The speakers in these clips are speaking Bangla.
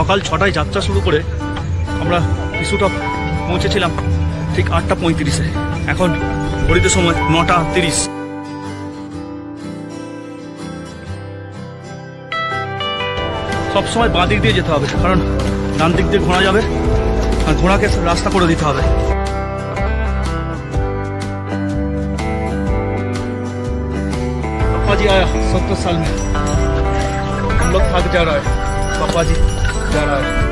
সকাল ছটায় যাত্রা শুরু করে আমরা কিছুটা পৌঁছেছিলাম ঠিক আটটা পঁয়ত্রিশে এখন ঘড়িতে সময় নটা তিরিশ সবসময় বাঁ দিক দিয়ে যেতে হবে কারণ ডান দিক দিয়ে ঘোড়া যাবে আর ঘোড়াকে রাস্তা করে দিতে হবে पापा जी आया सत्तर साल में हम लोग थक जा रहा है पापा जी जा रहा है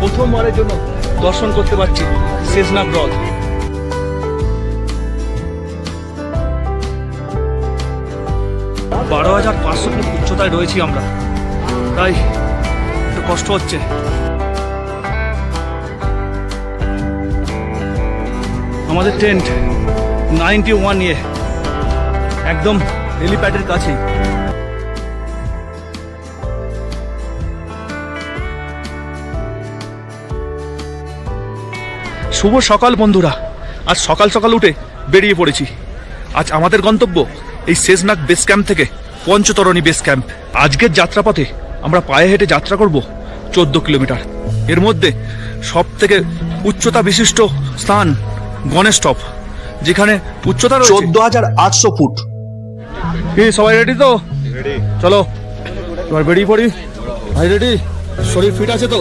প্রথমবারের জন্য দর্শন করতে পারছি শেষনাগ হ্রদ বারো হাজার পাঁচশো ফুট উচ্চতায় রয়েছি আমরা। তাই একটু কষ্ট হচ্ছে। আমাদের টেন্ট নাইনটি ওয়ান ইয়ে একদম হেলিপ্যাডের কাছেই। শুভ সকাল বন্ধুরা। আজ সকাল সকাল উঠে বেরিয়ে পড়েছি। আজ আমাদের গন্তব্য এই শেষনাগ বেস ক্যাম্প থেকে। পঞ্চতরণী বেস ক্যাম্প আজকের যাত্রাপথে আমরা পায়ে হেঁটে যাত্রা করব চোদ্দ কিলোমিটার। এর মধ্যে সব থেকে উচ্চতা বিশিষ্ট স্থান গণেশ টপ যেখানে উচ্চতা চোদ্দ হাজার আটশো ফুট। কি সবাই রেডি তো? চলো এবার বেরিয়ে পড়ি। ভাই রেডি শরীর ফিট আছে তো?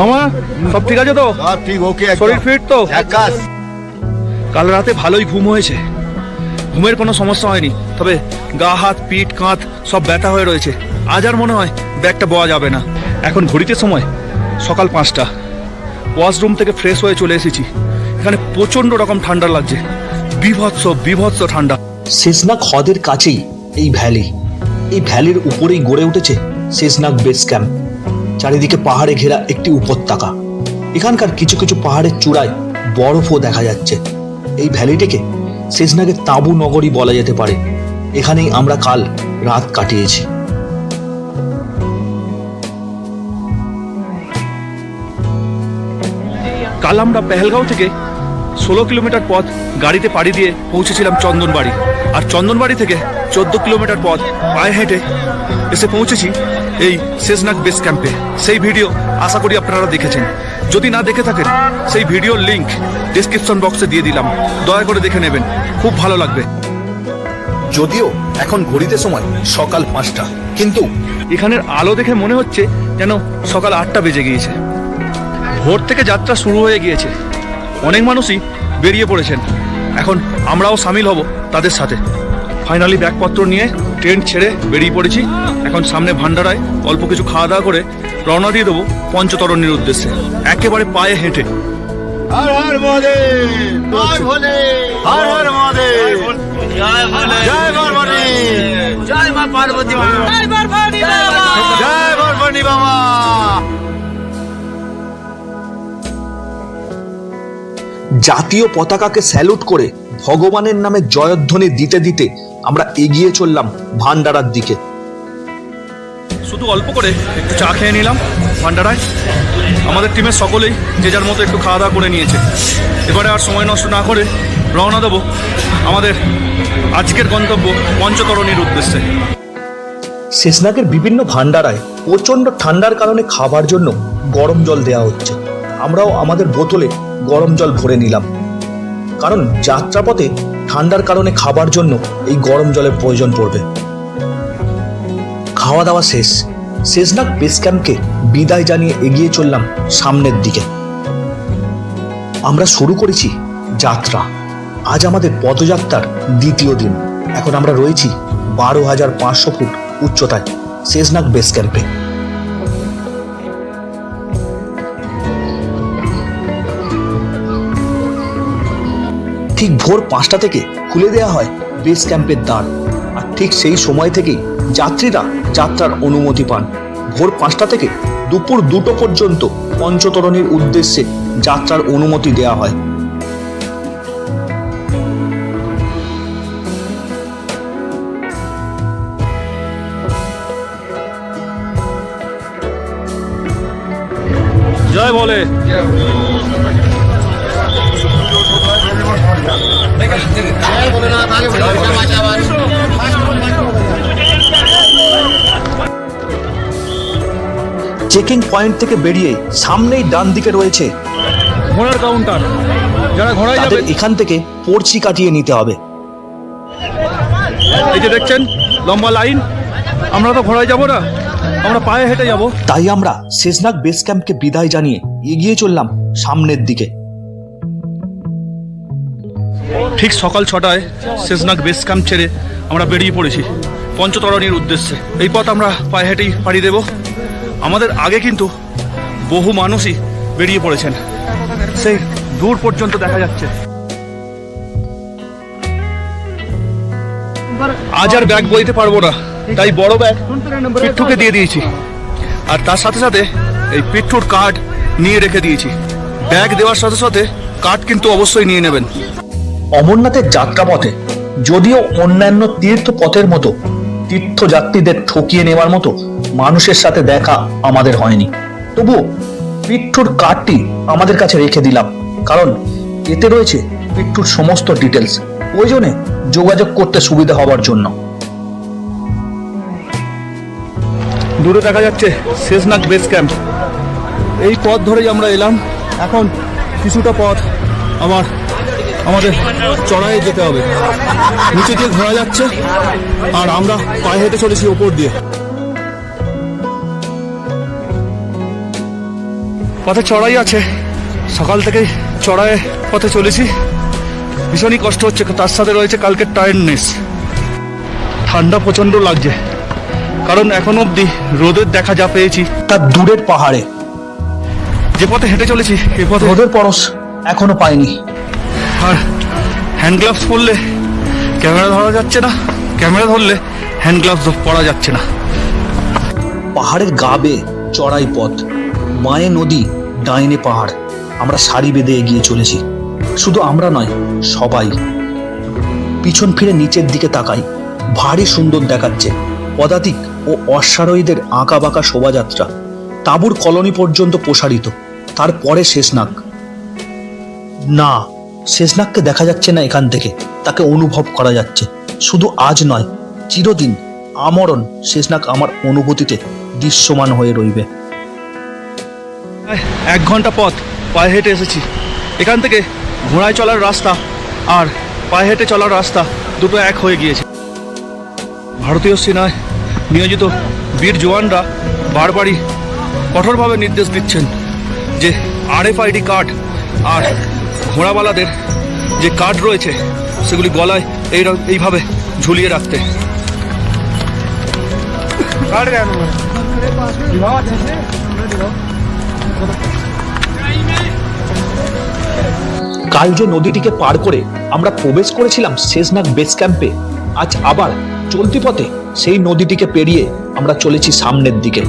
মামা সব ঠিক আছে তো? ঠিক ওকে শরীর ফিট তো? কাল রাতে ভালোই ঘুম হয়েছে। ঘুমের কোনো সমস্যা হয়নি, তবে গা, হাত, পিঠ, কাঁধ সব ব্যথা হয়ে রয়েছে। আজ আর মনে হয় ব্যাগটা বওয়া যাবে না। এখন ঘড়িতে সময়, সকাল পাঁচটা। ওয়াশরুম থেকে ফ্রেশ হয়ে চলে এসেছি। এখানে প্রচণ্ড রকম ঠান্ডা লাগছে। বিভৎস বিভৎস ঠান্ডা। শেষনাগ হ্রদের কাছেই এই ভ্যালি। এই ভ্যালির উপরেই গড়ে উঠেছে শেষনাগ বেস ক্যাম্প। চারিদিকে পাহাড়ে ঘেরা একটি উপত্যকা। এখানকার কিছু কিছু পাহাড়ের চূড়ায় বরফও দেখা যাচ্ছে। এই ভ্যালিটিকে শেষনাগের তাঁবু নগরী বলা যেতে পারে। এখানেই আমরা কাল রাত কাটিয়েছি। কাল আমরা পেহেলগাঁও থেকে ষোলো কিলোমিটার পথ গাড়িতে পাড়ি দিয়ে পৌঁছেছিলাম চন্দনবাড়ি। আর চন্দনবাড়ি থেকে চোদ্দ কিলোমিটার পথ পায়ে হেঁটে এসে পৌঁছেছি এই শেষনাগ বেস ক্যাম্পে। সেই ভিডিও আশা করি আপনারা দেখেছেন। যদি না দেখে থাকেন সেই ভিডিওর লিংক ডিসক্রিপশন বক্সে দিয়ে দিলাম। দয়া করে দেখে নেবেন। খুব ভালো লাগবে। যদিও এখন ঘড়িতে সময় সকাল পাঁচটা কিন্তু এখানের আলো দেখে মনে হচ্ছে যেন সকাল আটটা বেজে গিয়েছে। ভোর থেকে যাত্রা শুরু হয়ে গিয়েছে। অনেক মানুষই বেরিয়ে পড়েছেন। এখন আমরাও সামিল হব তাদের সাথে। ফাইনালি ব্যাগপত্র নিয়ে ট্রেন ছেড়ে বেরিয়ে পড়েছি। এখন সামনে ভান্ডারায় অল্প কিছু খাওয়া দাওয়া করে রওনা দিয়ে দেবো পঞ্চতরণীর উদ্দেশ্যে। একেবারে পায়ে হেঁটে। হর হর জয় হর হর জয় ভোলে! জয় মা পার্বতী মা! জয় বাবা! জয় বাবা! জাতীয় পতাকাকে স্যালুট করে ভগবানের নামে জয়ধ্বনি দিতে দিতে আমরা এগিয়ে চললাম ভান্ডারার দিকে। শুধু অল্প করে একটু চা খেয়ে নিলাম ভান্ডারায়। আমাদের টিমের সকলেই যে যার মতো একটু খাওয়া দাওয়া করে নিয়েছে। এবারে আর সময় নষ্ট না করে রওনা দেবো আমাদের আজকের গন্তব্য পঞ্চতরণীর উদ্দেশ্যে। শেষনাগের বিভিন্ন ভান্ডারায় প্রচণ্ড ঠান্ডার কারণে খাবার জন্য গরম জল দেওয়া হচ্ছে। আমরাও আমাদের বোতলে গরম জল ভরে নিলাম। কারণ যাত্রাপথে ঠান্ডার কারণে খাবার জন্য এই গরম জলের প্রয়োজন পড়বে। খাওয়া দাওয়া শেষ। শেষনাগ বেস ক্যাম্পকে বিদায় জানিয়ে এগিয়ে চললাম সামনের দিকে। আমরা শুরু করেছি যাত্রা। আজ আমাদের পদযাত্রার দ্বিতীয় দিন। এখন আমরা রয়েছি বারো হাজার পাঁচশো ফুট উচ্চতায় শেষনাগ বেস ক্যাম্পে ঠিক ভোর পাঁচটা থেকে খুলে দেওয়া হয় বেস ক্যাম্পের দ্বার। আর ঠিক সেই সময় থেকেই যাত্রীরা যাত্রার অনুমতি পান। ভোর পাঁচটা থেকে দুপুর দুটো পর্যন্ত পঞ্চতরণের উদ্দেশ্যে যাত্রার অনুমতি দেওয়া হয়। জয় বলে। চেকিং পয়েন্ট থেকে বেরিয়ে সামনেই ডান দিকে রয়েছে। ঘোড়ার কাউন্টার যারা ঘোড়ায় যাবে এখান থেকে পর্চি কাটিয়ে নিতে হবে। এই যে দেখছেন লম্বা লাইন। আমরা তো ঘোড়ায় যাব না আমরা পায়ে হেঁটে যাব। তাই আমরা শেষনাগ বেস ক্যাম্পকে বিদায় জানিয়ে এগিয়ে চললাম সামনের দিকে। ঠিক সকাল ছটায় শেষনাগ বেস ক্যাম্প ছেড়ে আমরা বেরিয়ে পড়েছি পঞ্চতরণীর উদ্দেশ্যে। এই পথ আমরা পায়ে হেঁটেই পাড়ি দেব। আমাদের আগে কিন্তু বহু মানুষই বেরিয়ে পড়েছেন। সেই দূর পর্যন্ত দেখা যাচ্ছে। আজ আর ব্যাগ বইতে পারব না। তাই বড় ব্যাগ পিঠুকে দিয়ে দিয়েছি। আর তার সাথে সাথে এই পিঠুর কার্ড নিয়ে রেখে দিয়েছি। ব্যাগ দেওয়ার সাথে সাথে কার্ড কিন্তু অবশ্যই নিয়ে নেবেন। অমরনাথের যাত্রাপথে যদিও অন্যান্য তীর্থ পথের মতো তীর্থযাত্রীদের ঠকিয়ে নেওয়ার মতো মানুষের সাথে দেখা আমাদের হয়নি। তবুও পিট্ঠুর কার্ডটি আমাদের কাছে রেখে দিলাম, কারণ এতে রয়েছে পিট্ঠুর সমস্ত ডিটেলস প্রয়োজনে যোগাযোগ করতে সুবিধা হওয়ার জন্য। দূরে দেখা যাচ্ছে শেষনাগ বেস ক্যাম্প এই পথ ধরেই আমরা এলাম। এখন কিছুটা পথ আমার আমাদের চড়াইয়ে যেতে হবে। নিচে দিয়ে ঘোরা যাচ্ছে, আর আমরা পায়ে হেঁটে চলেছি ওপর দিয়ে। পথে চড়াই আছে। সকাল থেকে চড়াই পথে চলেছি। ভীষণই কষ্ট হচ্ছে, তার সাথে রয়েছে কালকে টায়ার্ডনেস ঠান্ডা প্রচণ্ড লাগছে। কারণ এখন অবধি রোদের দেখা যা পেয়েছি তার দূরের পাহাড়ে। যে পথে হেঁটে চলেছি, এ পথে রোদের পরশ এখনও পাইনি। আর হ্যান্ড গ্লাভস পরলে ক্যামেরা ধরা যাচ্ছে না ক্যামেরা ধরলে হ্যান্ড গ্লাভস পরা যাচ্ছে না। পাহাড়ের গা বেয়ে চড়াই পথ, মায়ে নদী, ডাইনে পাহাড়, আমরা সারি বেঁধে এগিয়ে চলেছি। শুধু আমরা নয়, সবাই। পিছন ফিরে নিচের দিকে তাকাই, ভারী সুন্দর দেখাচ্ছে পদাতিক ও অশ্বারোহীদের আঁকা বাঁকা শোভাযাত্রা। তাঁবুর কলোনি পর্যন্ত প্রসারিত, তারপরে শেষনাগ। না শেষনাগকে দেখা যাচ্ছে না এখান থেকে। তাকে অনুভব করা যাচ্ছে। শুধু আজ নয়, চিরদিন আমরণ শেষনাগ আমার অনুভূতিতে দৃশ্যমান হয়ে রইবে। এক ঘণ্টা পথ, পায়ে হেঁটে এসেছি। এখান থেকে ঘোড়ায় চলার রাস্তা আর পায়ে হেঁটে চলার রাস্তা দুটো এক হয়ে গিয়েছে। ভারতীয় সেনায় নিয়োজিত বীর জওয়ানরা বারবারই কঠোরভাবে নির্দেশ দিচ্ছেন যে আর আরএফআইডি কার্ড আর ঘোড়াওয়ালাদের যে কার্ড রয়েছে সেগুলি গলায় এই এইভাবে ঝুলিয়ে রাখতে। কাল যে নদীটিকে পার করে আমরা প্রবেশ করেছিলাম শেষনাগ বেস ক্যাম্পে আজ আবার চলতি পথে সেই নদীটিকে পেরিয়ে আমরা চলেছি সামনের দিকে।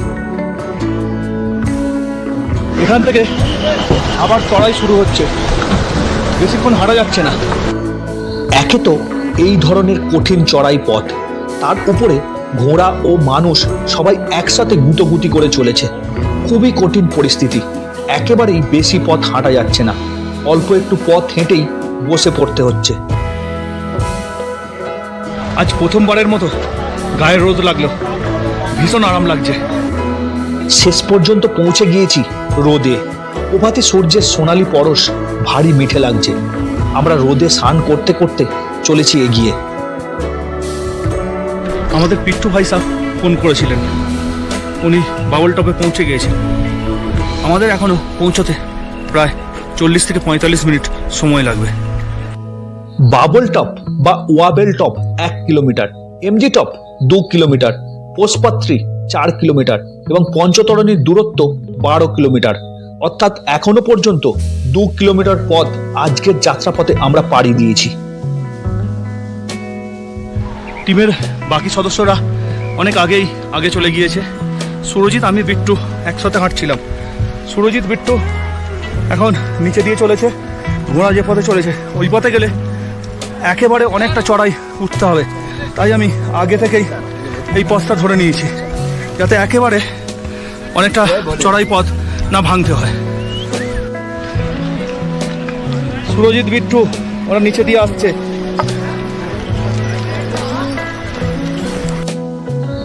এখান থেকে আবার চড়াই শুরু হচ্ছে। বেশিক্ষণ হারা যাচ্ছে না। একে তো এই ধরনের কঠিন চড়াই পথ। তার উপরে ঘোড়া ও মানুষ সবাই একসাথে গুটোগুটি করে চলেছে। খুবই কঠিন পরিস্থিতি। একেবারেই বেশি পথ হাঁটা যাচ্ছে না। অল্প একটু পথ হেঁটেই বসে পড়তে হচ্ছে। আজ প্রথমবারের মতো গায়ে রোদ লাগল। ভীষণ আরাম লাগছে। শেষ পর্যন্ত পৌঁছে গিয়েছি রোদে। প্রভাতে সূর্যের সোনালি পরশ ভারী মিঠে লাগছে। আমরা রোদে স্নান করতে করতে চলেছি এগিয়ে। আমাদের পিট্টু ভাই সাহ ফোন করেছিলেন। উনি বাবল টপে পৌঁছে গিয়েছেন। আমাদের এখনও পৌঁছতে প্রায় চল্লিশ থেকে পঁয়তাল্লিশ মিনিট সময় লাগবে। বাবল টপ বা ওয়াবেল টপ এক কিলোমিটার, এমজি টপ দু কিলোমিটার পোষপাত্রী চার কিলোমিটার এবং পঞ্চতরণীর দূরত্ব বারো কিলোমিটার। অর্থাৎ এখনও পর্যন্ত দু কিলোমিটার পথ আজকের যাত্রাপথে আমরা পাড়ি দিয়েছি। টিমের বাকি সদস্যরা অনেক আগেই আগে চলে গিয়েছে। সুরজিৎ, আমি, বিট্টু একসাথে হাঁটছিলাম। সুরজিৎ, বিট্টু এখন নিচে দিয়ে চলেছে, ঘোড়া যে পথে চলেছে, ওই পথে গেলে একেবারে অনেকটা চড়াই উঠতে হবে। তাই আমি আগে থেকেই এই পথটা ধরে নিয়েছি, যাতে একেবারে অনেকটা চড়াই পথ না ভাঙতে হয়। সুরজিৎ বিট্টু ওরা নিচে দিয়ে আসছে।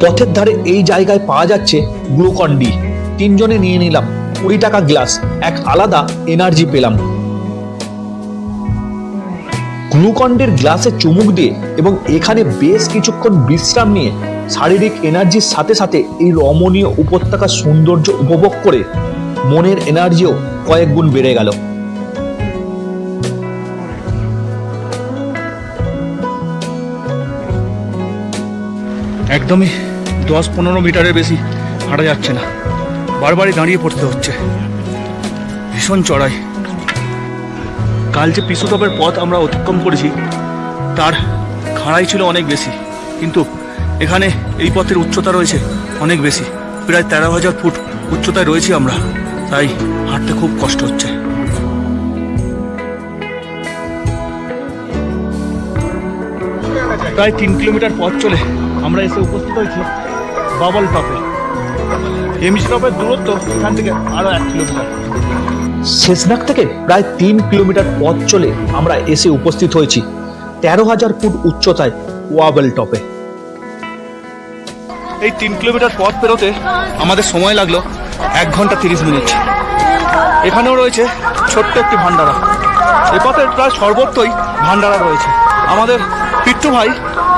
পথের ধারে এই জায়গায় পাওয়া যাচ্ছে গ্লুকন ডি। তিনজনে নিয়ে নিলাম কুড়ি টাকা গ্লাস এক আলাদা এনার্জি পেলাম। গ্লুকন্ডের গ্লাসে চুমুক দিয়ে এবং এখানে বেশ কিছুক্ষণ বিশ্রাম নিয়ে শারীরিক এনার্জির সাথে সাথে এই রমণীয় উপত্যকার সৌন্দর্য উপভোগ করে মনের এনার্জিও কয়েক গুণ বেড়ে গেল। একদমই দশ পনেরো মিটারের বেশি হাঁটা যাচ্ছে না। বারবারই দাঁড়িয়ে পড়তে হচ্ছে। ভীষণ চড়াই। কাল যে পিসুতপের পথ আমরা অতিক্রম করেছি, তার খাড়াই ছিল অনেক বেশি। কিন্তু এখানে এই পথের উচ্চতা রয়েছে অনেক বেশি। প্রায় তেরো হাজার ফুট উচ্চতায় রয়েছি আমরা। তাই হাঁটতে খুব কষ্ট হচ্ছে। প্রায় তিন কিলোমিটার পথ চলে আমরা এসে উপস্থিত হয়েছি বাবল টপে। এমজি টপের দূরত্ব এখান থেকে আরও এক কিলোমিটার। শেষনাগ থেকে প্রায় তিন কিলোমিটার পথ চলে আমরা এসে উপস্থিত হয়েছি তেরো হাজার ফুট উচ্চতায় ওয়াবেল টপে। এই তিন কিলোমিটার পথ পেরোতে আমাদের সময় লাগল। এক ঘণ্টা তিরিশ মিনিট। এখানেও রয়েছে ছোট্ট একটি ভান্ডারা এ পথের প্রায় সর্বত্রই ভান্ডারা রয়েছে। আমাদের পিট্টু ভাই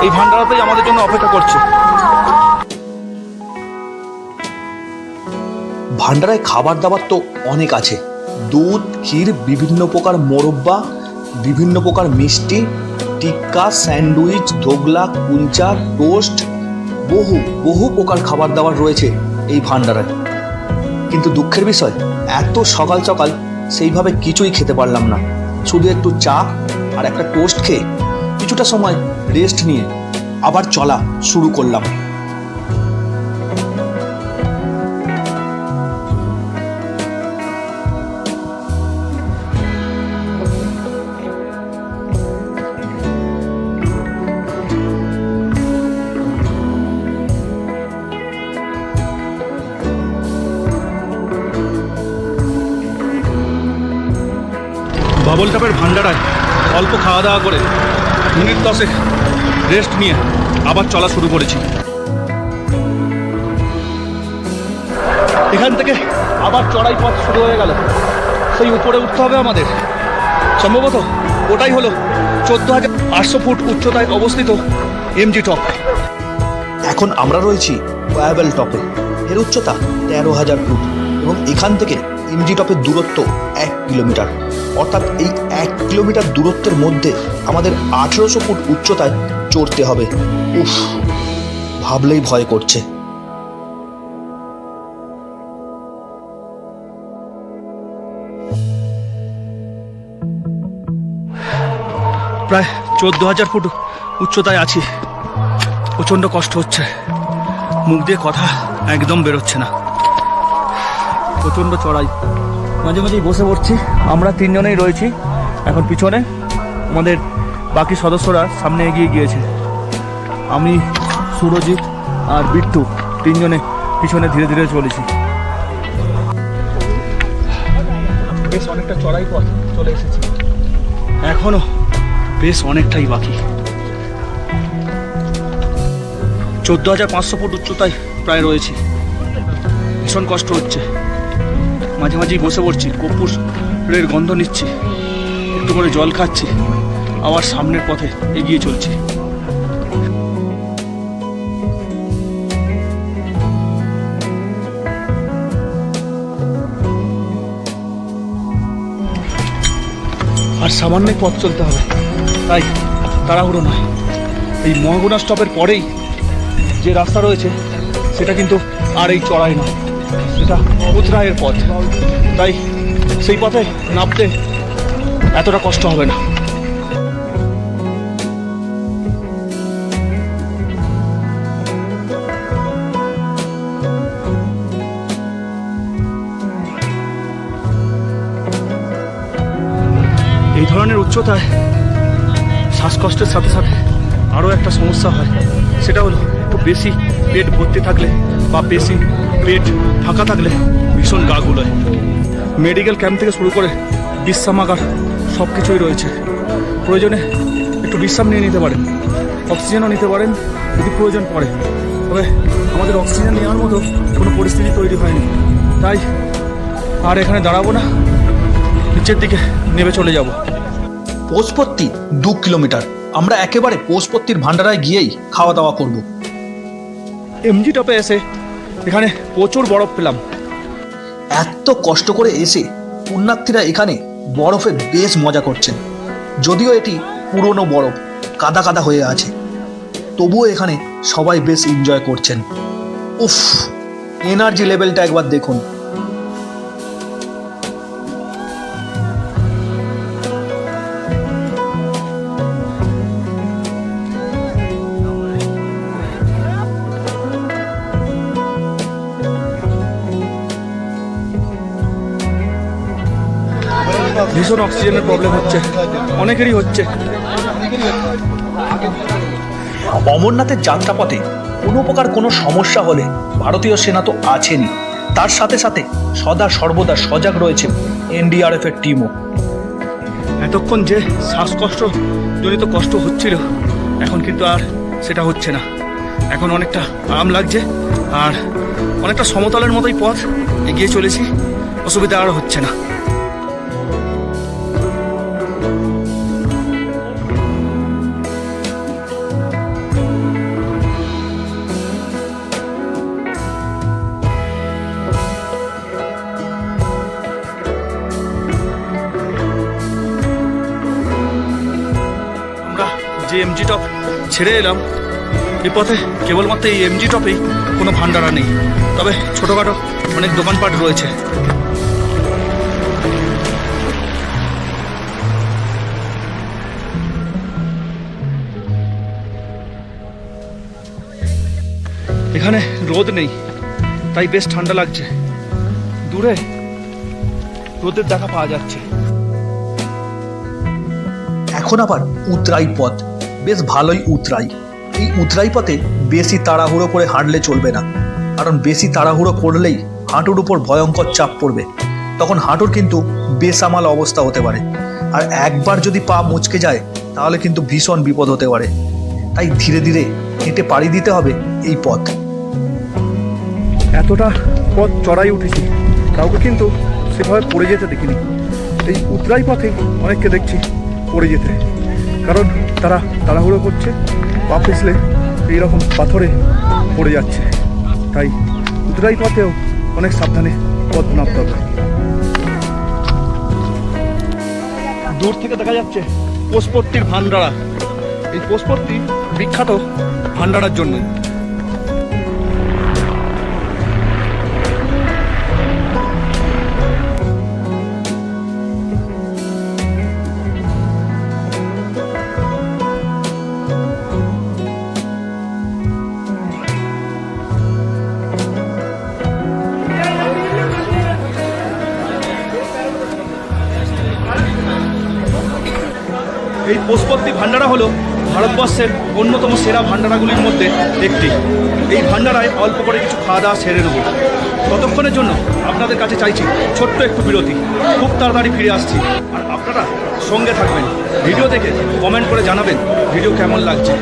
এই ভান্ডারাতেই আমাদের জন্য অপেক্ষা করছে। ভান্ডারায় খাবার দাবার তো অনেক আছে। দুধ, ক্ষীর, বিভিন্ন প্রকার মোরব্বা, বিভিন্ন প্রকার মিষ্টি, টিক্কা, স্যান্ডউইচ দোগলা কুলচা, টোস্ট, বহু বহু প্রকার খাবার দাবার রয়েছে এই ভান্ডারায় কিন্তু দুঃখের বিষয়, এত সকাল সকাল সেইভাবে কিছুই খেতে পারলাম না। শুধু একটু চা আর একটা টোস্ট খেয়ে কিছুটা সময় রেস্ট নিয়ে আবার চলা শুরু করলাম। বাবল টাপের ভান্ডারায় অল্প খাওয়া দাওয়া করে মিনিট দশেক রেস্ট নিয়ে আবার চলা শুরু করেছি। এখান থেকে আবার চড়াই পথ শুরু হয়ে গেল। সেই উপরে উঠতে হবে আমাদের। সম্ভবত ওটাই হলো চোদ্দ হাজার আটশো ফুট উচ্চতায় অবস্থিত এমজি টপ এখন আমরা রয়েছি ওয়াবেল টপে এর উচ্চতা তেরো হাজার ফুট এবং এখান থেকে ইমজি টপের দূরত্ব এক কিলোমিটার। অর্থাৎ এই এক কিলোমিটার দূরত্বের মধ্যে আমাদের আঠেরোশো ফুট উচ্চতায় চড়তে হবে। উফ, ভাবলেই ভয় করছে। প্রায় চোদ্দ হাজার ফুট উচ্চতায় আছি। প্রচণ্ড কষ্ট হচ্ছে। মুখ দিয়ে কথা একদম বেরোচ্ছে না। প্রচণ্ড চড়াই। মাঝে মাঝেই বসে পড়ছি। আমরা তিনজনেই রয়েছি। এখন পিছনে আমাদের বাকি সদস্যরা সামনে এগিয়ে গিয়েছে। আমি, সুরজিৎ আর বিট্টু তিনজনে পিছনে ধীরে ধীরে চলেছি। বেশ অনেকটা চড়াই পথ চলে এসেছি। এখনও বেশ অনেকটাই বাকি। চোদ্দ হাজার পাঁচশো ফুট উচ্চতায় প্রায় রয়েছি। ভীষণ কষ্ট হচ্ছে। মাঝে মাঝেই বসে পড়ছি কপুরের গন্ধ নিচ্ছি একটু করে জল খাচ্ছি, আবার সামনের পথে এগিয়ে চলছি। আর সামান্য পথ চলতে হবে। তাই তাড়াহুড়ো নয়। এই মহাগুণা স্টপের পরেই যে রাস্তা রয়েছে, সেটা কিন্তু আর এই চড়াই নয়। সেটা উতরায়ের পথ। তাই সেই পথে নামতে এতটা কষ্ট হবে না। এই ধরনের উচ্চতায় শ্বাসকষ্টের সাথে সাথে আরও একটা সমস্যা হয়। সেটা হলো একটু বেশি পেট ভর্তি থাকলে বা বেশি পেট ফাঁকা থাকলে ভীষণ গা গুলোয় মেডিকেল ক্যাম্প থেকে শুরু করে বিশ্রামাগার সব কিছুই রয়েছে। প্রয়োজনে একটু বিশ্রাম নিয়ে নিতে পারেন। অক্সিজেনও নিতে পারেন যদি প্রয়োজন পড়ে। তবে আমাদের অক্সিজেন নেওয়ার মতো কোনো পরিস্থিতি তৈরি হয়নি। তাই আর এখানে দাঁড়াবো না নিচের দিকে নেমে চলে যাব। পোষপত্তি দু কিলোমিটার। আমরা একেবারে পোষপত্তির ভান্ডারায় গিয়েই খাওয়া দাওয়া করব। এমজি টপে এসে এখানে প্রচুর বরফ পেলাম। এত কষ্ট করে এসে পুণ্যার্থীরা এখানে বরফে বেশ মজা করছেন। যদিও এটি পুরনো বরফ, কাদা কাদা হয়ে আছে। তবুও এখানে সবাই বেশ এনজয় করছেন। উফ এনার্জি লেভেলটা একবার দেখুন। ভীষণ অক্সিজেনের প্রবলেম হচ্ছে। অনেকেরই হচ্ছে। অমরনাথের যাত্রাপথে কোনো প্রকার কোনো সমস্যা হলে ভারতীয় সেনা তো আছেনই। তার সাথে সাথে সদা সর্বদা সজাগ রয়েছে এনডিআরএফ এর টিমও। এতক্ষণ যে শ্বাসকষ্ট জনিত কষ্ট হচ্ছিল এখন কিন্তু আর সেটা হচ্ছে না। এখন অনেকটা আরাম লাগছে আর অনেকটা সমতলের মতোই পথ এগিয়ে চলেছি অসুবিধা আর হচ্ছে না। ছেড়ে এলাম। এই পথে কেবলমাত্র এই এমজি টপেই কোনো ভান্ডারা নেই। তবে ছোটোখাটো অনেক দোকানপাট রয়েছে। এখানে রোদ নেই, তাই বেশ ঠান্ডা লাগছে। দূরে রোদের দেখা পাওয়া যাচ্ছে। এখন আবার উতরাই পথ। বেশ ভালোই উতরাই। এই উতরাই পথে বেশি তাড়াহুড়ো করে হাঁটলে চলবে না। কারণ বেশি তাড়াহুড়ো করলেই হাঁটুর উপর ভয়ঙ্কর চাপ পড়বে। তখন হাঁটুর কিন্তু বেসামাল অবস্থা হতে পারে। আর একবার যদি পা মুচকে যায়, তাহলে কিন্তু ভীষণ বিপদ হতে পারে। তাই ধীরে ধীরে হেঁটে পাড়ি দিতে হবে এই পথ। এতটা পথ চড়াই উঠেছি, কাউকে কিন্তু সেভাবে পড়ে যেতে দেখিনি। এই উতরাই পথে অনেককে দেখছি পড়ে যেতে। কারণ তারা তাড়াহুড়ো করছে পা পিছলে এইরকম পাথরে পড়ে যাচ্ছে। তাই উতরাই পথেও অনেক সাবধানে পথ নামতে হবে। দূর থেকে দেখা যাচ্ছে পোষপট্টির ভান্ডারা এই পোষপট্টি বিখ্যাত ভান্ডারার জন্য পোষপত্তি ভান্ডারা হলো ভারতবর্ষের অন্যতম সেরা ভান্ডারাগুলির মধ্যে একটি। এই ভান্ডারায় অল্প করে কিছু খাওয়া দাওয়া সেরে নেব। ততক্ষণের জন্য আপনাদের কাছে চাইছি ছোট্ট একটু বিরতি। খুব তাড়াতাড়ি ফিরে আসছি। আর আপনারা সঙ্গে থাকবেন। ভিডিও দেখে কমেন্ট করে জানাবেন ভিডিও কেমন লাগছে।